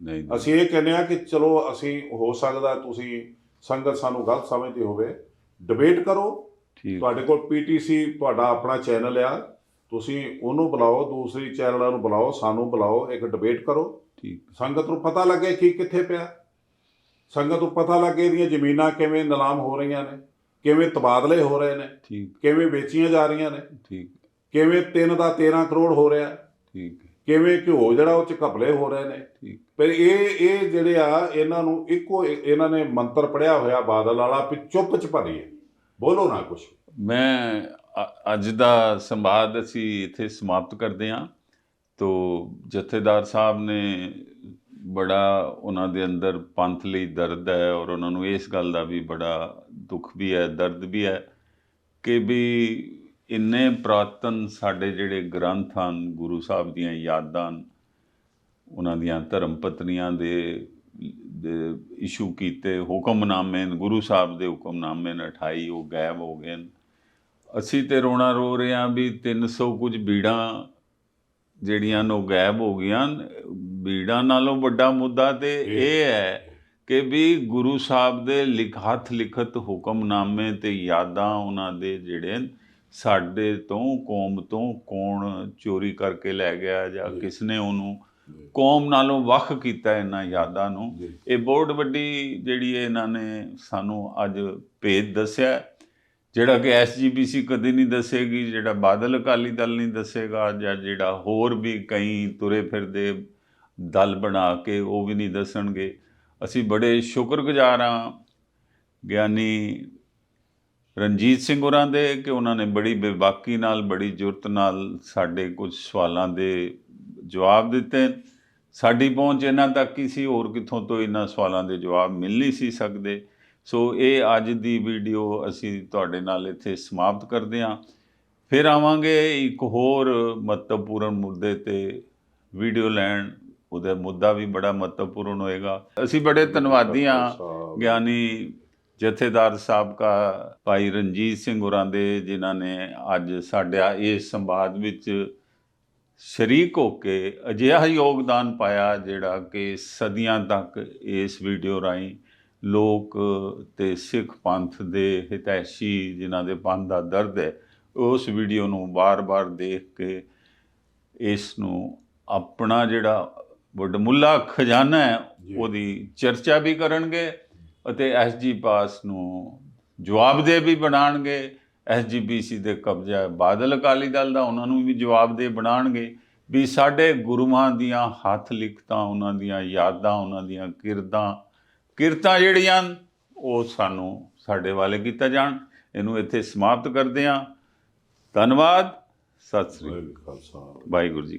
ਨਹੀਂ ਅਸੀਂ ਇਹ ਕਹਿੰਦੇ ਆ ਕਿ ਚਲੋ ਅਸੀਂ ਹੋ ਸਕਦਾ ਤੁਸੀਂ ਸੰਗਤ ਸਾਨੂੰ ਗਲਤ ਸਮਝਦੀ ਹੋਵੇ। ਡਿਬੇਟ ਕਰੋ। ਠੀਕ। ਤੁਹਾਡੇ ਕੋਲ ਪੀਟੀਸੀ ਤੁਹਾਡਾ ਆਪਣਾ ਚੈਨਲ ਆ। ਤੁਸੀਂ ਉਹਨੂੰ ਬੁਲਾਓ ਦੂਸਰੀ ਚੈਨਲਾਂ ਨੂੰ ਬੁਲਾਓ ਸਾਨੂੰ ਬੁਲਾਓ ਇੱਕ ਡਿਬੇਟ ਕਰੋ। ਠੀਕ। ਸੰਗਤ ਨੂੰ ਪਤਾ ਲੱਗੇ ਕਿ ਕਿੱਥੇ ਪਿਆ। ਸੰਗਤ ਨੂੰ ਪਤਾ ਲੱਗੇ ਇਹਦੀਆਂ ਜ਼ਮੀਨਾਂ ਕਿਵੇਂ ਨਿਲਾਮ ਹੋ ਰਹੀਆਂ ਨੇ ਕਿਵੇਂ ਤਬਾਦਲੇ ਹੋ ਰਹੇ ਨੇ ਠੀਕ। ਕਿਵੇਂ ਵੇਚੀਆਂ ਜਾ ਰਹੀਆਂ ਨੇ ਠੀਕ। ਕਿਵੇਂ 3 ਦਾ 13 ਕਰੋੜ ਹੋ ਰਿਹਾ। ਠੀਕ। ਕਿਵੇਂ ਘਿਓ ਜਿਹੜਾ ਉਹ ਚ ਘਪਲੇ ਹੋ ਰਹੇ ਨੇ। ਠੀਕ। ਪਰ ਇਹ ਇਹ ਜਿਹੜੇ ਆ ਇਹਨਾਂ ਨੂੰ ਇੱਕੋ ਇਹਨਾਂ ਨੇ ਮੰਤਰ ਪੜਿਆ ਹੋਇਆ ਬਾਦਲ ਵਾਲਾ ਵੀ ਚੁੱਪ ਚ ਭਰੀਏ ਬੋਲੋ ਨਾ ਕੁਛ। ਮੈਂ ਅੱਜ ਦਾ ਸੰਵਾਦ ਅਸੀਂ ਇੱਥੇ ਸਮਾਪਤ ਕਰਦੇ ਹਾਂ। ਤੋ ਜਥੇਦਾਰ ਸਾਹਿਬ ਨੇ ਬੜਾ ਉਹਨਾਂ ਦੇ ਅੰਦਰ ਪੰਥ ਲਈ ਦਰਦ ਹੈ ਔਰ ਉਹਨਾਂ ਨੂੰ ਇਸ ਗੱਲ ਦਾ ਵੀ ਬੜਾ ਦੁੱਖ ਵੀ ਹੈ ਦਰਦ ਵੀ ਹੈ ਕਿ ਵੀ ਇੰਨੇ ਪ੍ਰਾਤਨ ਸਾਡੇ ਜਿਹੜੇ ਗ੍ਰੰਥ ਹਨ ਗੁਰੂ ਸਾਹਿਬ ਦੀਆਂ ਯਾਦਾਂ ਹਨ, ਉਹਨਾਂ ਦੀਆਂ ਧਰਮ ਪਤਨੀਆਂ ਦੇ ਇਸ਼ੂ ਕੀਤੇ ਹੁਕਮਨਾਮੇ ਨੇ, ਗੁਰੂ ਸਾਹਿਬ ਦੇ ਹੁਕਮਨਾਮੇ ਨੇ 28 ਉਹ ਗਾਇਬ ਹੋ ਗਏ ਨੇ। ਅਸੀਂ ਤੇ ਰੋਣਾ ਰੋ ਰਹੇ ਹਾਂ ਵੀ 300 ਕੁਝ ਬੀੜਾਂ ਜਿਹੜੀਆਂ ਨੇ ਉਹ ਗਾਇਬ ਹੋ ਗਈਆਂ। ਬੀੜਾਂ ਨਾਲੋਂ ਵੱਡਾ ਮੁੱਦਾ ਤੇ ਇਹ- ਹੈ ਕਿ ਵੀ ਗੁਰੂ ਸਾਹਿਬ ਦੇ ਲਿਖ ਹੱਥ ਲਿਖਤ ਹੁਕਮਨਾਮੇ ਤੇ ਯਾਦਾਂ ਉਹਨਾਂ ਦੇ ਜਿਹੜੇ ਸਾਡੇ ਤੋਂ ਕੌਮ ਤੋਂ ਕੌਣ ਚੋਰੀ ਕਰਕੇ ਲੈ ਗਿਆ ਜਾਂ ਜੀ। ਕਿਸ ਨੇ ਉਹਨੂੰ ਕੌਮ ਨਾਲੋਂ ਵੱਖ ਕੀਤਾ ਇਹਨਾਂ ਯਾਦਾਂ ਨੂੰ ਇਹ ਬਹੁਤ ਵੱਡੀ ਜਿਹੜੀ ਇਹ ਇਹਨਾਂ ਨੇ ਸਾਨੂੰ ਅੱਜ ਭੇਦ ਦੱਸਿਆ ਜਿਹੜਾ ਕਿ ਐਸਜੀਪੀਸੀ ਕਦੇ ਨਹੀਂ ਦੱਸੇਗੀ, ਜਿਹੜਾ ਬਾਦਲ ਅਕਾਲੀ ਦਲ ਨਹੀਂ ਦੱਸੇਗਾ ਜਾਂ ਜਿਹੜਾ ਹੋਰ ਵੀ ਕਈ ਤੁਰੇ ਫਿਰਦੇ ਦਲ ਬਣਾ ਕੇ ਉਹ ਵੀ ਨਹੀਂ ਦੱਸਣਗੇ। ਅਸੀਂ ਬੜੇ ਸ਼ੁਕਰਗੁਜ਼ਾਰ ਹਾਂ ਗਿਆਨੀ ਰਣਜੀਤ ਸਿੰਘ ਹੋਰਾਂ ਦੇ ਕਿ ਉਹਨਾਂ ਨੇ ਬੜੀ ਬੇਬਾਕੀ ਨਾਲ, ਬੜੀ ਜੁਰਤ ਨਾਲ ਸਾਡੇ ਕੁਝ ਸਵਾਲਾਂ ਦੇ ਜਵਾਬ ਦਿੱਤੇ। ਸਾਡੀ ਪਹੁੰਚ ਇਹਨਾਂ ਤੱਕ ਹੀ ਸੀ, ਹੋਰ ਕਿੱਥੋਂ ਤੋਂ ਇਹਨਾਂ ਸਵਾਲਾਂ ਦੇ ਜਵਾਬ ਮਿਲ ਨਹੀਂ ਸੀ ਸਕਦੇ। ਸੋ ਇਹ ਅੱਜ ਦੀ ਵੀਡੀਓ ਅਸੀਂ ਤੁਹਾਡੇ ਨਾਲ ਇੱਥੇ ਸਮਾਪਤ ਕਰਦੇ ਹਾਂ। ਫਿਰ ਆਵਾਂਗੇ ਇੱਕ ਹੋਰ ਮਹੱਤਵਪੂਰਨ ਮੁੱਦੇ ਤੇ ਵੀਡੀਓ ਲੈਣ। ਉਹਦਾ ਮੁੱਦਾ ਵੀ ਬੜਾ ਮਹੱਤਵਪੂਰਨ ਹੋਏਗਾ। ਅਸੀਂ ਬੜੇ ਧੰਨਵਾਦੀ ਹਾਂ ਗਿਆਨੀ ਜਥੇਦਾਰ ਸਾਬਕਾ ਭਾਈ ਰਣਜੀਤ ਸਿੰਘ ਹੋਰਾਂ ਦੇ ਜਿਨ੍ਹਾਂ ਨੇ ਅੱਜ ਸਾਡਾ ਇਸ ਸੰਵਾਦ ਵਿੱਚ ਸ਼ਰੀਕ ਹੋ ਕੇ ਅਜਿਹਾ ਯੋਗਦਾਨ ਪਾਇਆ ਜਿਹੜਾ ਕਿ ਸਦੀਆਂ ਤੱਕ ਇਸ ਵੀਡੀਓ ਰਾਹੀਂ ਲੋਕ ਤੇ ਸਿੱਖ ਪੰਥ ਦੇ ਹਿਤੈਸ਼ੀ ਜਿਨ੍ਹਾਂ ਦੇ ਪੰਥ ਦਾ ਦਰਦ ਹੈ ਉਸ ਵੀਡੀਓ ਨੂੰ ਬਾਰ-ਬਾਰ ਦੇਖ ਕੇ ਇਸ ਨੂੰ ਆਪਣਾ ਜਿਹੜਾ ਵੱਡਮੁੱਲਾ ਖਜ਼ਾਨਾ ਹੈ। ਉਹਦੀ ਚਰਚਾ ਵੀ ਕਰਨਗੇ ਅਤੇ ਐਸਜੀ ਪਾਸ ਨੂੰ ਜਵਾਬਦੇਹ ਵੀ ਬਣਾਉਣਗੇ ਐਸਜੀਪੀਸੀ ਦੇ ਕਬਜ਼ਾ ਬਾਦਲ ਅਕਾਲੀ ਦਲ ਦਾ ਉਹਨਾਂ ਨੂੰ ਵੀ ਜਵਾਬਦੇਹ ਬਣਾਉਣਗੇ ਵੀ ਸਾਡੇ ਗੁਰੂਆਂ ਦੀਆਂ ਹੱਥ ਲਿਖਤਾਂ ਉਹਨਾਂ ਦੀਆਂ ਯਾਦਾਂ ਉਹਨਾਂ ਦੀਆਂ ਕਿਰਦਾਂ ਕਿਰਤਾਂ ਜਿਹੜੀਆਂ ਉਹ ਸਾਨੂੰ ਸਾਡੇ ਵਾਲੇ ਕੀਤਾ ਜਾਣ। ਇਹਨੂੰ ਇੱਥੇ ਸਮਾਪਤ ਕਰਦੇ ਹਾਂ। ਧੰਨਵਾਦ। ਸਤਿ ਸ੍ਰੀ ਅਕਾਲ। ਵਾਹਿਗੁਰੂ ਜੀ